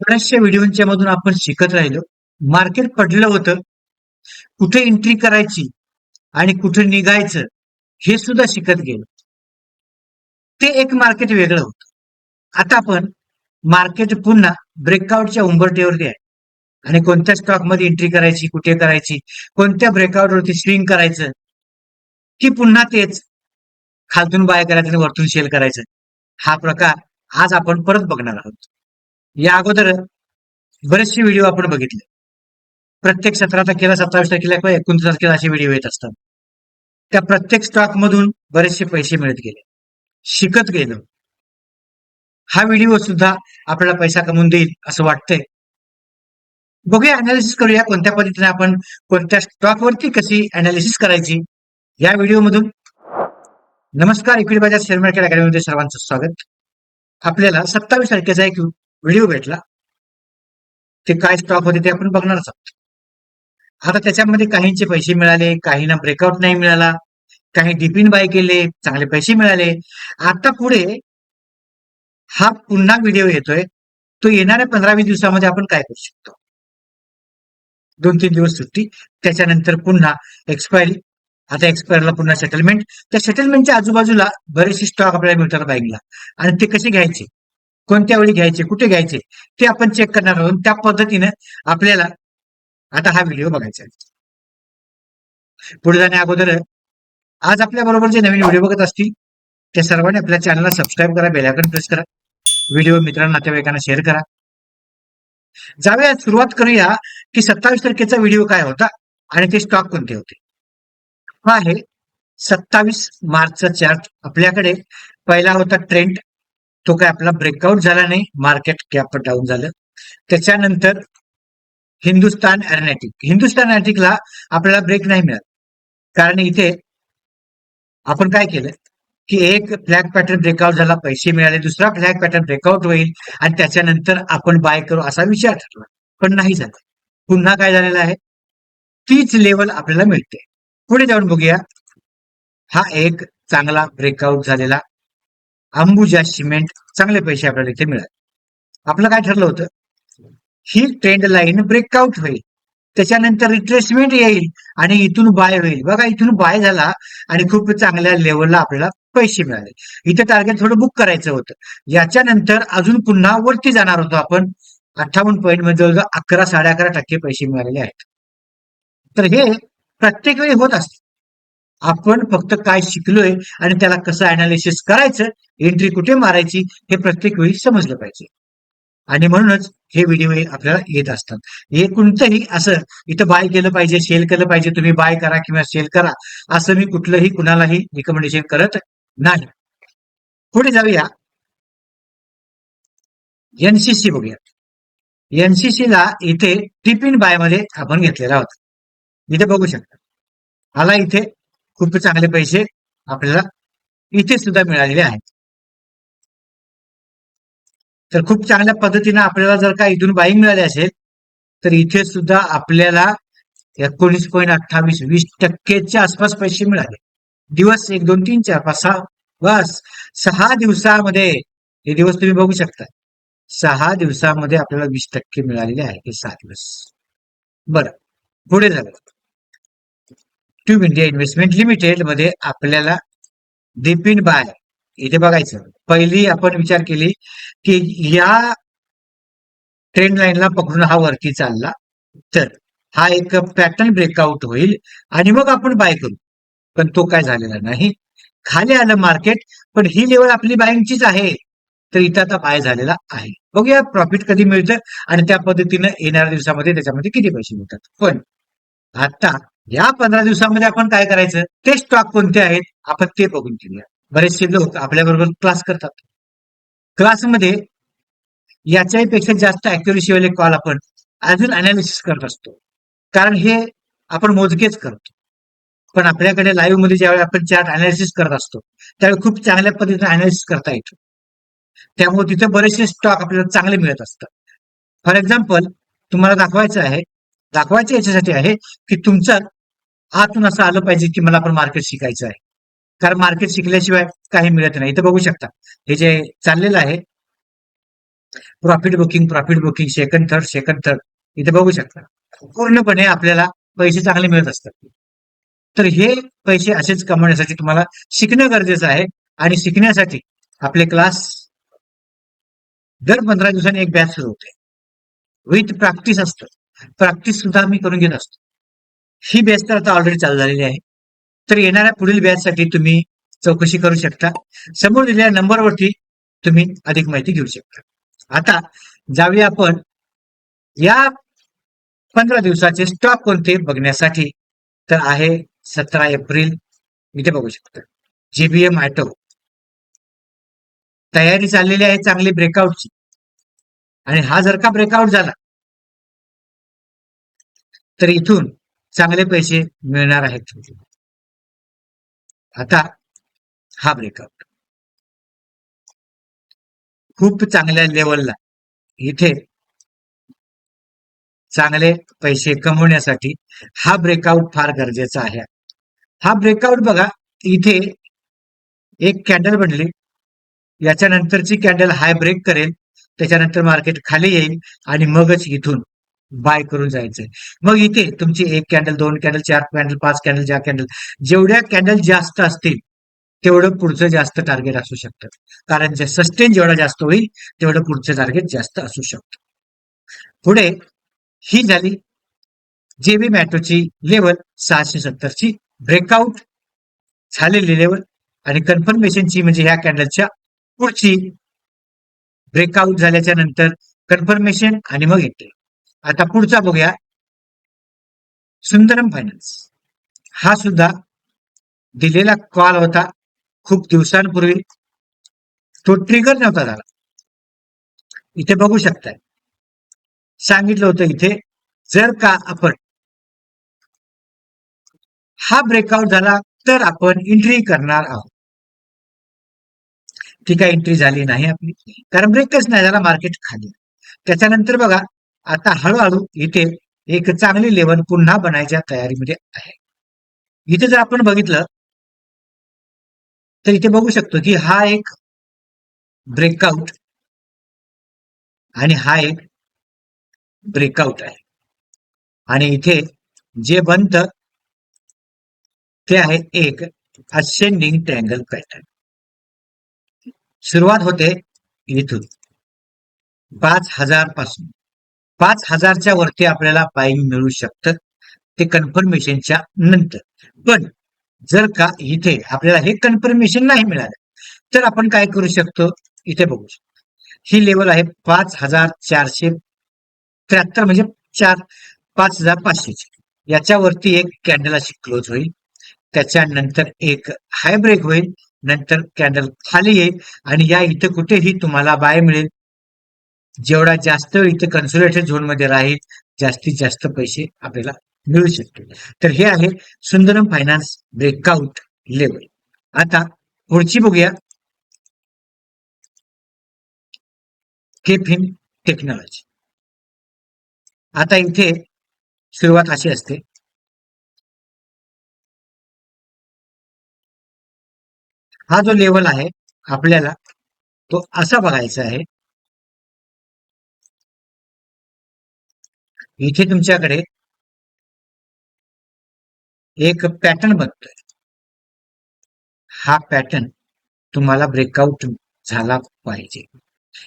बऱ्याचशा व्हिडिओच्या मधून आपण शिकत राहिलो. मार्केट पडलं होतं. कुठे एंट्री करायची आणि कुठे निघायचं हे सुद्धा शिकत गेलो. ते एक मार्केट वेगळं होतं. आता आपण मार्केट पुन्हा ब्रेकआउटच्या उंबरटेवरती आहे. आणि कोणत्या स्टॉकमध्ये एंट्री करायची कुठे करायची कोणत्या ब्रेकआउट वरती स्विंग करायचं की पुन्हा तेच खालतून बाय करायचं आणि वरतून सेल करायचं. हा प्रकार आज आपण परत बघणार आहोत. या अगोदर बरेचसे व्हिडिओ आपण बघितले. प्रत्येक सतरा तारखेला सत्तावीस तारखेला किंवा एकोणतीस तारखेला असे व्हिडिओ येत असतात. त्या प्रत्येक स्टॉकमधून बरेचसे पैसे मिळत गेले. शिकत गेलो. हा व्हिडिओ सुद्धा आपल्याला पैसा कमवून देईल असं वाटतंय. बघूया अनालिसिस करूया कोणत्या पद्धतीने आपण कोणत्या स्टॉकवरती कशी अनालिसिस करायची. या व्हिडिओ मधून. नमस्कार इक्विटी बाजार शेअर मार्केट अकॅडमीमध्ये सर्वांचं स्वागत. आपल्याला सत्तावीस तारखेचा एक व्हिडिओ भेटला. ते काय स्टॉक होते ते आपण बघणारच आहोत. आता त्याच्यामध्ये काहींचे पैसे मिळाले काहींना ब्रेकआउट नाही मिळाला काही डिपिन बाय केले चांगले पैसे मिळाले. आता पुढे हा पुन्हा व्हिडिओ येतोय. तो येणाऱ्या पंधरा वीस दिवसामध्ये आपण काय करू शकतो? दोन तीन दिवस सुट्टी. त्याच्यानंतर पुन्हा एक्सपायरी आता एक्सपायरला पुन्हा सेटलमेंट त्या सेटलमेंटच्या आजूबाजूला बरेचसे स्टॉक आपल्याला मिळतात बँकला आणि ते कसे घ्यायचे? कोणत्या वेळी घ्यायचे कुठे घ्यायचे ते आपण चेक करणार आहोत. त्या पद्धतीने आपल्याला आता हा व्हिडिओ बघायचा आहे. पुढे जाण्या अगोदर आज आपल्या बरोबर जे नवीन व्हिडिओ बघत असतील त्या सर्वांनी आपल्या चॅनलला सबस्क्राईब करा बेलायकन प्रेस करा. व्हिडिओ मित्रांना नातेवाईकांना शेअर करा. जाऊया सुरुवात करूया की सत्तावीस तारखेचा व्हिडिओ काय होता आणि ते स्टॉक कोणते होते. हा आहे सत्तावीस मार्चचा चार्ट आपल्याकडे पहिला होता ट्रेंड तो काय आपला ब्रेकआउट झाला नाही मार्केट कॅप डाऊन झालं. त्याच्यानंतर हिंदुस्तान एरोनॅटिक हिंदुस्तान एरोनॅटिकला आपल्याला ब्रेक नाही मिळत. कारण इथे आपण काय केलं? की एक फ्लॅग पॅटर्न ब्रेकआउट झाला पैसे मिळाले दुसरा फ्लॅग पॅटर्न ब्रेकआउट होईल आणि त्याच्यानंतर आपण बाय करू असा विचार ठरला. पण नाही झाला. पुन्हा काय झालेलं आहे? तीच लेवल आपल्याला मिळते. पुढे जाऊन बघूया. हा एक चांगला ब्रेकआउट झालेला अंबुजा सिमेंट चांगले पैसे आपल्याला इथे मिळाले. आपलं काय ठरलं होतं? ही ट्रेंड लाईन ब्रेकआउट होईल. त्याच्यानंतर रिट्रेसमेंट येईल आणि इथून बाय होईल. बघा इथून बाय झाला आणि खूप चांगल्या लेवलला आपल्याला पैसे मिळाले. इथे टार्गेट थोडं बुक करायचं होतं. याच्यानंतर अजून पुन्हा वरती जाणार होतो आपण. अठ्ठावन्न पॉईंटमध्ये जवळजवळ अकरा साडे अकरा टक्के पैसे मिळालेले आहेत. तर हे प्रत्येक वेळी होत असते. आपण फक्त काय शिकलोय आणि त्याला कसं अनालिसिस करायचं एंट्री कुठे मारायची हे प्रत्येक वेळी समजलं पाहिजे. आणि म्हणूनच हे व्हिडिओ आपल्याला येत असतात. हे कोणतंही असं इथं बाय केलं पाहिजे सेल केलं पाहिजे तुम्ही बाय करा किंवा सेल करा असं मी कुठलंही कुणालाही रिकमेंडेशन करत नाही. पुढे जाऊया. एनसीसी बघूया. एनसीसी ला इथे टिपिन बायमध्ये आपण घेतलेला होता. इथे बघू शकता. आला इथे खूप चांगले पैसे आपल्याला इथे सुद्धा मिळालेले आहेत. तर खूप चांगल्या पद्धतीने आपल्याला जर का इथून बाईंग मिळाली असेल तर इथे सुद्धा आपल्याला एकोणीस पॉईंट अठ्ठावीस वीस टक्केच्या आसपास पैसे मिळाले. दिवस एक दोन तीन चार पाच सहा बस सहा दिवसामध्ये हे दिवस तुम्ही बघू शकता. सहा दिवसामध्ये आपल्याला वीस टक्के मिळालेले आहे हे सहा दिवस. बरं पुढे झालं. ट्यूब इंडिया इन्व्हेस्टमेंट लिमिटेडमध्ये आपल्याला डिपिन बाय इथे बघायचं. पहिली आपण विचार केली की या ट्रेंड लाईनला पकडून हा वरती चालला तर हा एक पॅटर्न ब्रेकआउट होईल आणि मग आपण बाय करू. पण तो काय झालेला नाही. खाली आलं मार्केट पण ही लेवल आपली बाईंगचीच आहे. तर इथं आता बाय झालेला आहे. बघूया प्रॉफिट कधी मिळतं आणि त्या पद्धतीनं येणाऱ्या दिवसामध्ये त्याच्यामध्ये किती पैसे मिळतात. पण आता या पंधरा दिवसामध्ये आपण काय करायचं? ते स्टॉक कोणते आहेत? आपण ते बघून घेऊया. बरेचसे लोक आपल्या बरोबर क्लास करतात. क्लासमध्ये याच्याही पेक्षा जास्त अॅक्युरेसी वाले कॉल आपण अजून अनालिसिस करत असतो. कारण हे आपण मोजकेच करतो. पण आपल्याकडे लाईव्हमध्ये ज्यावेळी आपण चार्ट अनालिसिस करत असतो त्यावेळी खूप चांगल्या पद्धतीने अनालिसिस करता येतो. त्यामुळे तिथे बरेचसे स्टॉक आपल्याला चांगले मिळत असतात. फॉर एक्झाम्पल तुम्हाला दाखवायचं आहे दाखवायचं याच्यासाठी आहे की तुमचं आतून असं आलं पाहिजे की मला पण मार्केट शिकायचं आहे. कारण मार्केट शिकल्याशिवाय काही मिळत नाही. इथं बघू शकता. हे जे चाललेलं आहे profit booking profit booking second third second third इथे बघू शकता. पूर्णपणे आपल्याला पैसे चांगले मिळत असतात. तर हे पैसे असेच कमवण्यासाठी तुम्हाला शिकणं गरजेचं आहे आणि शिकण्यासाठी आपले क्लास दर पंधरा दिवसांनी एक बॅच सुरू होते. विथ प्रॅक्टिस असतं. प्रॅक्टिस सुद्धा मी करून घेत असतो. ही बॅच तर आता ऑलरेडी चालू झालेली आहे. तर येणाऱ्या पुढील बॅचसाठी तुम्ही चौकशी करू शकता. समोर दिलेल्या नंबरवरती तुम्ही अधिक माहिती घेऊ शकता. आता जाऊया आपण या पंधरा दिवसाचे स्टॉक कोणते बघण्यासाठी? तर आहे सतरा एप्रिल. इथे बघू शकता. जेबीएम आयटो तयारी चाललेली आहे चांगली ब्रेकआउटची आणि हा जर का ब्रेकआउट झाला तर इथून चांगले पैसे मिळणार आहेत आता हा ब्रेकआउट खूप चांगल्या लेवलला इथे चांगले पैसे कमवण्यासाठी हा ब्रेकआउट फार गरजेचा आहे. हा ब्रेकआउट बघा इथे एक कॅन्डल बनली. याच्या नंतरची कॅन्डल हाय ब्रेक करेल. त्याच्यानंतर मार्केट खाली येईल आणि मगच इथून बाय करून जायचंय. मग इथे तुमची एक कॅन्डल दोन कॅन्डल चार कॅन्डल पाच कॅन्डल चार कॅन्डल जेवढ्या कॅन्डल जास्त असतील तेवढं पुढचं जास्त टार्गेट असू शकतं. कारण जे सस्टेन जेवढा जास्त होईल तेवढं पुढचं टार्गेट जास्त असू शकतं. पुढे ही झाली जेबी मॅटोची लेवल सहाशे सत्तरची ब्रेकआउट झालेली लेवल आणि कन्फर्मेशनची म्हणजे ह्या कॅन्डलच्या पुढची ब्रेकआउट झाल्याच्यानंतर कन्फर्मेशन आणि मग एंट्री आता पुढचा बघूया. सुंदरम फायनान्स हा सुद्धा दिलेला कॉल होता खूप दिवसांपूर्वी. तो ट्रिगर नव्हता झाला. इथे बघू शकताय. सांगितलं होतं इथे जर का आपण हा ब्रेकआउट झाला तर आपण एंट्री करणार आहोत. ठीक आहे एंट्री झाली नाही आपली. कारण ब्रेकच नाही झाला मार्केट खाली. त्याच्यानंतर बघा आता हळूहळू इथे एक चांगली लेवल पुन्हा बनायच्या तयारीमध्ये आहे. इथे जर आपण बघितलं तर इथे बघू शकतो की हा एक ब्रेकआउट आणि हा एक ब्रेकआउट आहे. आणि इथे जे बनतं ते आहे एक असेंडिंग ट्रँगल पॅटर्न सुरुवात होते इथून पाच हजारपासून. पाच हजारच्या वरती आपल्याला बाईंग मिळू शकतं. ते कन्फर्मेशनच्या नंतर. पण जर का इथे आपल्याला हे कन्फर्मेशन नाही मिळालं तर आपण काय करू शकतो? इथे बघू शकतो. ही लेवल आहे पाच हजार चारशे त्र्याहत्तर म्हणजे चार पाच हजार पाचशेची. याच्यावरती एक कॅन्डल अशी क्लोज होईल. त्याच्यानंतर एक हाय ब्रेक होईल. नंतर कॅन्डल खाली येईल. आणि या इथं कुठेही तुम्हाला बाय मिळेल. जेवढा जास्त इथे कन्सुलेटेड झोनमध्ये राहील जास्तीत जास्त पैसे आपल्याला मिळू शकतील. तर हे आहे सुंदरम फायनान्स ब्रेकआउट लेवल आता पुढची बघूया. केफिन टेक्नॉलॉजी आता इथे सुरुवात अशी असते. हा जो लेवल आहे आपल्याला तो असा बघायचा आहे. इथे तुमच्याकडे एक पॅटर्न बनतोय हा पॅटर्न तुम्हाला ब्रेकआउट झाला पाहिजे.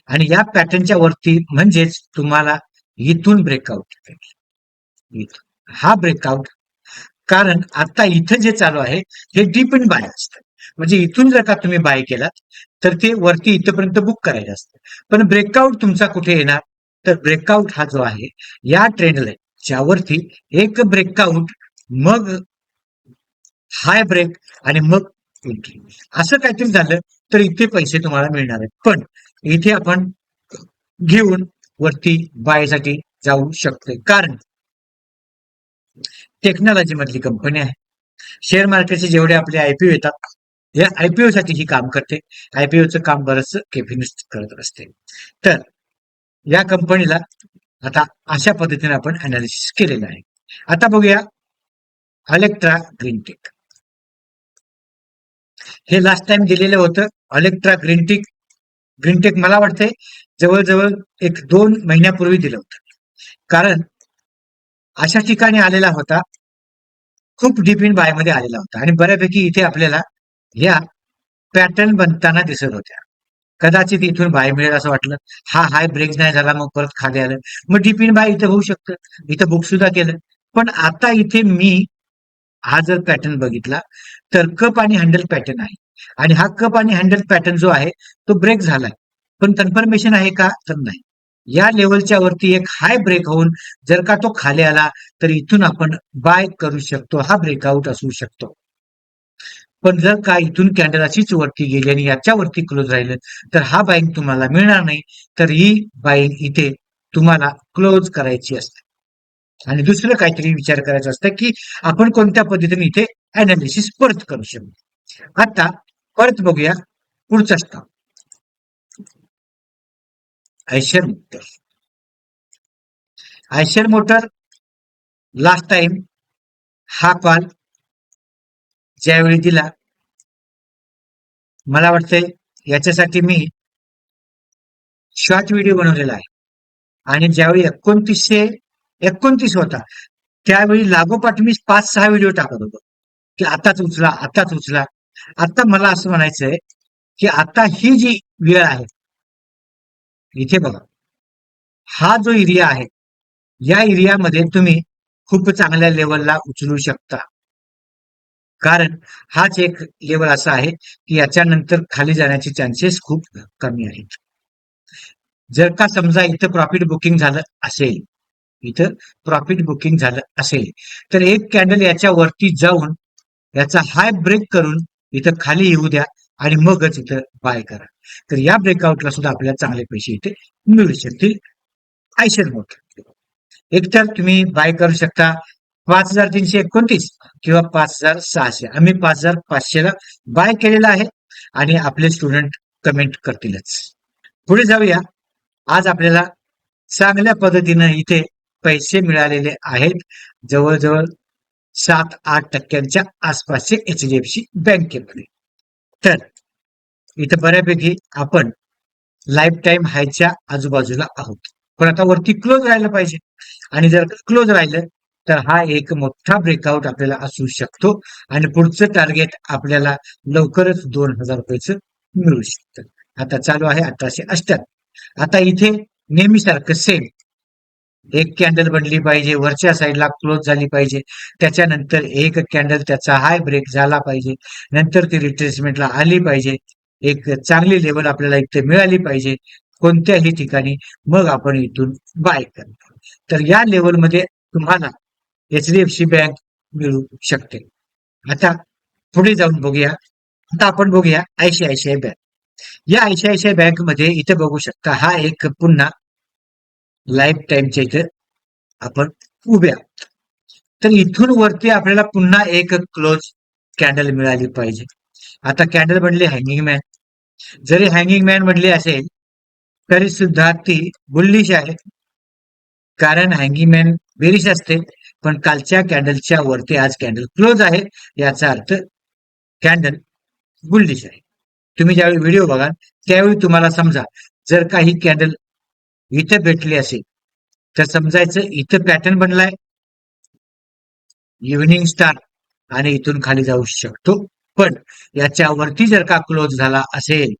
आणि या पॅटर्नच्या वरती म्हणजेच तुम्हाला इथून ब्रेकआउट इथून. हा ब्रेकआउट कारण आता इथं जे चालू आहे हे डीप बाय असतं. म्हणजे इथून जर का तुम्ही बाय केलात तर ते वरती इथपर्यंत बुक करायचं असतं. पण ब्रेकआउट तुमचा कुठे येणार? तर ब्रेकआउट हा जो आहे या ट्रेंडला ज्यावरती एक ब्रेकआउट मग हाय ब्रेक आणि मग एंट्री असं काहीतरी झालं तर इथे पैसे तुम्हाला मिळणार आहेत. पण इथे आपण घेऊन वरती बायसाठी जाऊ शकतोय. कारण टेक्नॉलॉजी मधली कंपनी आहे. शेअर मार्केटचे जेवढे आपले आयपीओ येतात या आयपीओ साठी ही काम करते. आयपीओचं काम बरंच केफिनिस्ट करत असते. तर या कंपनीला आता अशा पद्धतीने आपण अनालिसिस केलेलं आहे. आता बघूया अलेक्ट्रा ग्रीनटेक हे लास्ट टाइम दिलेलं होतं अलेक्ट्रा ग्रीनटेक ग्रीनटेक मला वाटतंय जवळजवळ एक दोन महिन्यापूर्वी दिलं होतं. कारण अशा ठिकाणी आलेला होता खूप डीप इन आलेला होता. आणि बऱ्यापैकी इथे आपल्याला या पॅटर्न बनताना दिसत होत्या. कदाचित इथून बाय मिळेल असं वाटलं. हा हाय ब्रेक नाही झाला मग परत खाली आलं. मग डिपिन बाय इथं होऊ शकतं. इथं बुक सुद्धा केलं. पण आता इथे मी हा जर पॅटर्न बघितला तर कप आणि हँडल पॅटर्न आहे. आणि हा कप आणि हँडल पॅटर्न जो आहे तो ब्रेक झालाय. पण कन्फर्मेशन आहे का? तर नाही. या लेवलच्या वरती एक हाय ब्रेक होऊन जर का तो खाली आला तर इथून आपण बाय करू शकतो. हा ब्रेकआउट असू शकतो. पण जर का इथून कॅन्डल अशीच वरती गेली आणि याच्यावरती क्लोज राहिलं तर हा बाईंग तुम्हाला मिळणार नाही. तर ही बाईंग इथे तुम्हाला क्लोज करायची असते. आणि दुसरं काहीतरी विचार करायचा असतं की आपण कोणत्या पद्धतीने इथे अनालिसिस परत करू शकतो. आता परत बघूया पुढचा stock Eicher motor. Eicher motor last time हा कॉल ज्यावेळी दिला मला वाटतंय याच्यासाठी मी शॉर्ट व्हिडिओ बनवलेला आहे. आणि ज्यावेळी एकोणतीसशे एकोणतीस होता त्यावेळी लागोपाठ मी पाच सहा व्हिडिओ टाकत होतो. की आताच उचला आताच उचला. आता मला असं म्हणायचंय की आता ही जी वेळ आहे इथे बघा. हा जो एरिया आहे या एरियामध्ये तुम्ही खूप चांगल्या लेवलला उचलू शकता. कारण हाच एक लेवल असा आहे की याच्यानंतर खाली जाण्याचे चान्सेस खूप कमी आहेत. जर का समजा इथं प्रॉफिट बुकिंग झालं असेल इथं प्रॉफिट बुकिंग झालं असेल तर एक कॅन्डल याच्या वरती जाऊन याचा हाय ब्रेक करून इथं खाली येऊ द्या आणि मगच इथं बाय करा. तर या ब्रेकआउटला सुद्धा आपल्याला चांगले पैसे इथे मिळू शकतील. आयशर मोठ एकतर तुम्ही बाय करू शकता पाच हजार तीनशे एकोणतीस किंवा पाच हजार सहाशे. आम्ही पाच हजार पाचशेला बाय केलेला आहे आणि आपले स्टुडंट कमेंट करतीलच. पुढे जाऊया. आज आपल्याला चांगल्या पद्धतीनं इथे पैसे मिळालेले आहेत. जवळजवळ सात आठ टक्क्यांच्या आसपासचे एच डी एफ सी बँकेमध्ये तर इथं बऱ्यापैकी आपण लाईफ टाईम हायच्या आजूबाजूला आहोत. पण आता वरती क्लोज राहिलं पाहिजे. आणि जर क्लोज राहिलं तर हा एक मोठा ब्रेकआउट आपल्याला असू शकतो आणि पुढचं टार्गेट आपल्याला लवकरच दोन हजार रुपयेच मिळू शकतं. आता चालू आहे अठराशे अष्ट्याहत्तर आता इथे नेहमीसारखं सेम एक कॅन्डल बनली पाहिजे वरच्या साईडला क्लोज झाली पाहिजे. त्याच्यानंतर एक कॅन्डल त्याचा हाय ब्रेक झाला पाहिजे. नंतर ती रिट्रेसमेंटला आली पाहिजे. एक चांगली लेवल आपल्याला इथे मिळाली पाहिजे. कोणत्याही ठिकाणी. मग आपण इथून बाय करतो तर या लेवलमध्ये तुम्हाला H D F C bank मिळू शकते. आता पुढे जाऊन बघूया. आता आपण बघूया आयसीआयसीआय बँक या आयसीआयसीआय बँकमध्ये इथे बघू शकता हा एक पुन्हा लाईफ टाईमच्या इथे आपण उभ्या तर इथून वरती आपल्याला पुन्हा एक क्लोज कॅन्डल मिळाली पाहिजे. आता कॅन्डल बनली हँगिंग मॅन जरी हँगिंग मॅन बनली असेल तरी सुद्धा ती बुल्लिश आहे. कारण हँगिंग मॅन बेरिश असते. पण कालच्या कॅन्डलच्या वरती आज कॅन्डल क्लोज आहे याचा अर्थ कॅन्डल बुल्लिश आहे. तुम्ही ज्यावेळी व्हिडिओ बघाल त्यावेळी तुम्हाला समजा जर काही कॅन्डल इथं भेटली असेल तर समजायचं इथं पॅटर्न बनलाय इव्हिनिंग स्टार आणि इथून खाली जाऊ शकतो. पण याच्यावरती जर का क्लोज झाला असेल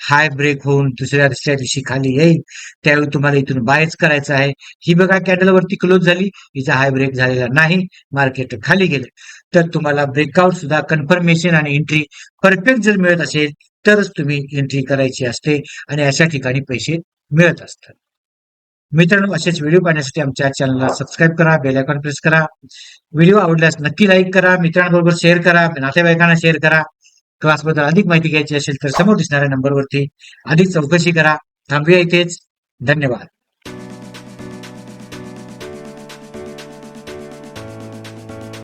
हाय ब्रेक होऊन दुसऱ्या दुसऱ्या दिवशी खाली येईल. त्यावेळी तुम्हाला इथून बायच करायचं आहे. ही बघा कॅन्डल वरती क्लोज झाली. हिचा हाय ब्रेक झालेला नाही. मार्केट खाली गेलं. तर तुम्हाला ब्रेकआउट सुद्धा कन्फर्मेशन आणि एंट्री परफेक्ट जर मिळत असेल तरच तुम्ही एंट्री करायची असते आणि अशा ठिकाणी पैसे मिळत असतात. मित्रांनो असेच व्हिडिओ पाहण्यासाठी आमच्या चॅनलला सबस्क्राईब करा बेल आयकॉन प्रेस करा. व्हिडिओ आवडल्यास नक्की लाईक करा. मित्रांबरोबर शेअर करा. नातेवाईकांना शेअर करा. क्लासबद्दल अधिक माहिती घ्यायची असेल तर समोर दिसणाऱ्या नंबरवरती अधिक चौकशी करा. थांबूया इथेच. धन्यवाद.